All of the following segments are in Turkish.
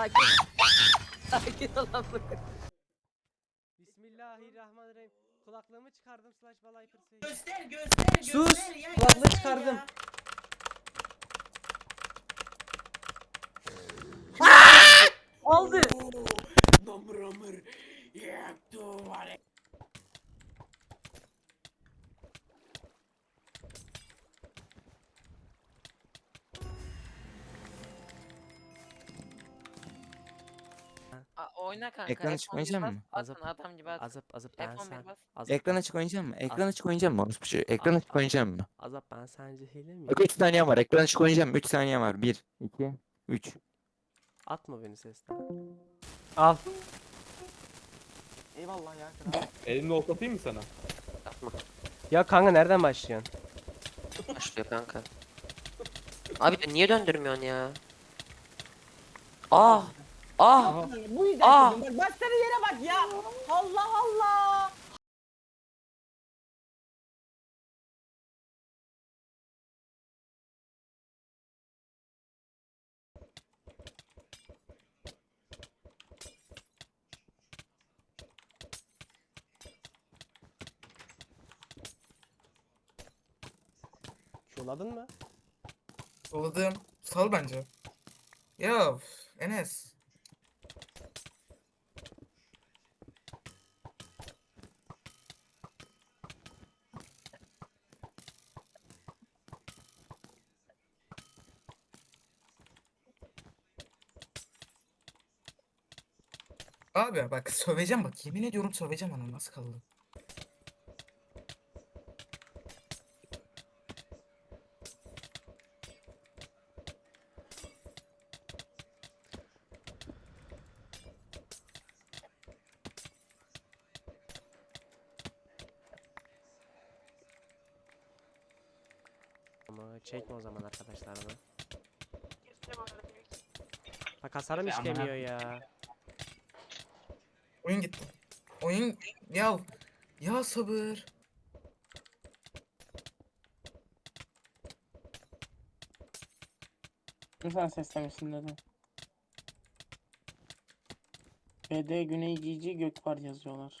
sakin. sakin ol amına. Bismillahirrahmanirrahim. Kulaklığımı çıkardım slash balay pırsayı. Göster göster Sus! göster ya. Kulaklığı göster çıkardım. ya. Aa, oyna kanka. Ekran F11 açık oynayacak bas, mısın? Atın Azap- adam gibi at. Azap azap ben F11 sen. bas. Azap, Ekran açık oynayacak mı? Ekran açık oynayacak mı? Orospu çocuğu? Ekran açık oynayacak mı? Azap ben sence hile miyim? Bak 3 saniye var. Ekran açık oynayacağım. 3 saniye var. 1, 2, 3. Atma beni sesten. Al. Eyvallah ya kral. Elimle oklatayım mı sana? Ya kanka nereden başlıyorsun? Başlıyor kanka. Abi de niye döndürmüyorsun ya? Ah! Ah! Bu yüzden Aa! Bak bastığın yere bak ya. Allah Allah. Çoladın mı? Oğlum sal bence. Ya Enes. Abi bak söveceğim bak yemin ediyorum söveceğim ana nasıl kaldı? Ama çekme o zaman arkadaşlarını. Bak hasarım işlemiyor ya. Oyun gitti. Oyun ya ya sabır. Lütfen seslemesin dedim. BD Güney GG Gökbar yazıyorlar.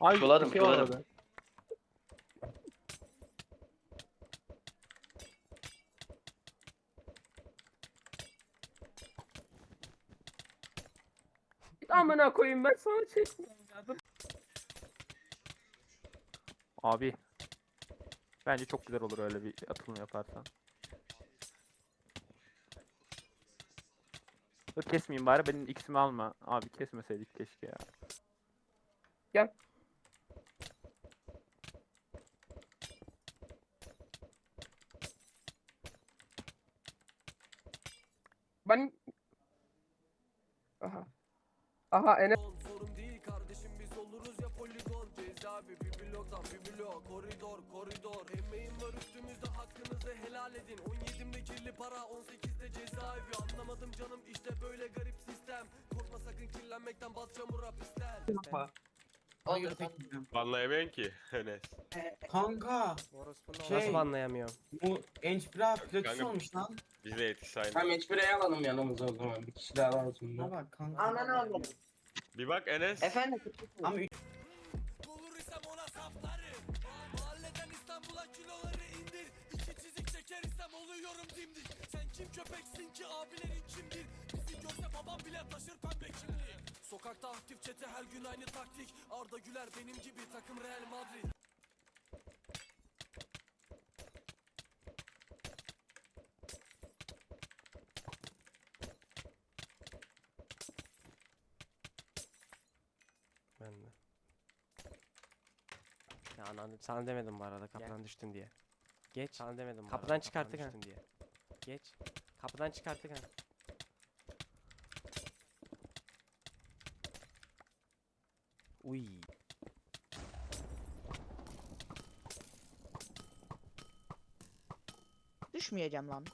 Ay Kuladım, bir şey var kuladım. orada. Amına koyayım ben sana çekmiyorum. Abi. Bence çok güzel olur öyle bir atılım yaparsan. Dur kesmeyeyim bari benim x'imi alma. Abi kesmeseydik keşke ya. Gel. Ben Aha. Aha Enes Sorun değil kardeşim biz oluruz ya poligon Cezaevi bir bloktan bir blok koridor koridor Emeğim var üstümüzde hakkınızı helal edin 17'imde kirli para 18'de cezaevi Anlamadım canım işte böyle garip sistem Korkma sakın kirlenmekten bat çamura pisler Anlayamayan ki Enes. Kanka Şey- nasıl anlayamıyorum. bu Enchbra platüs Kanka- olmuş lan. Biz de yetiş aynı. Tamam Enchbra'yı alalım yanımıza o zaman. Bir kişi daha lazım. Bak kanka. Ananı avradım. Bir bak Enes. Efendim. Ama üç gerirsem oluyorum dimdik. Sen kim köpeksin ki abilerin kimdir? Bizi görse babam bile taşır pembe kimliği. Sokakta aktif çete her gün aynı taktik. Arda Güler benim gibi takım Real Madrid. Ben de. Ya ananı sana demedim bu arada kapıdan düştün diye. Geç. Sana demedim Kapıdan çıkarttık ha. diye. Geç. Kapıdan çıkarttık ha. Uy. Düşmeyeceğim lan.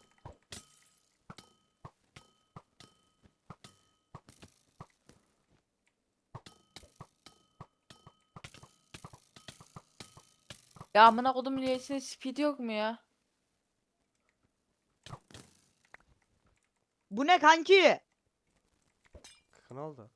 Ya amına kodum niyesine speed yok mu ya? Bu ne kanki? Ne oldu?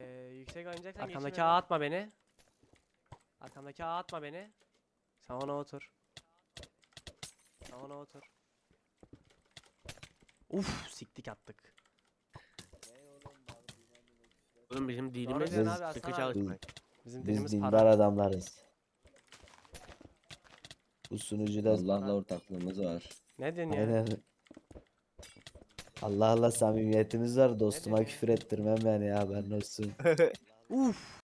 Ee, yüksek oynayacaksan Arkamdaki ağa atma beni. Arkamdaki ağa atma beni. Sen ona otur. Sen ona otur. Uf siktik attık. Oğlum bizim dilimiz abi, sıkı abi. çalışmak. Bizim Biz dilimiz dindar para. adamlarız. Bu sunucuda Allah'la ortaklığımız var. Ne diyorsun ya? Aynen. Allah'la samimiyetimiz var. Dostuma küfür ettirmem yani ya ben olsun. Uf.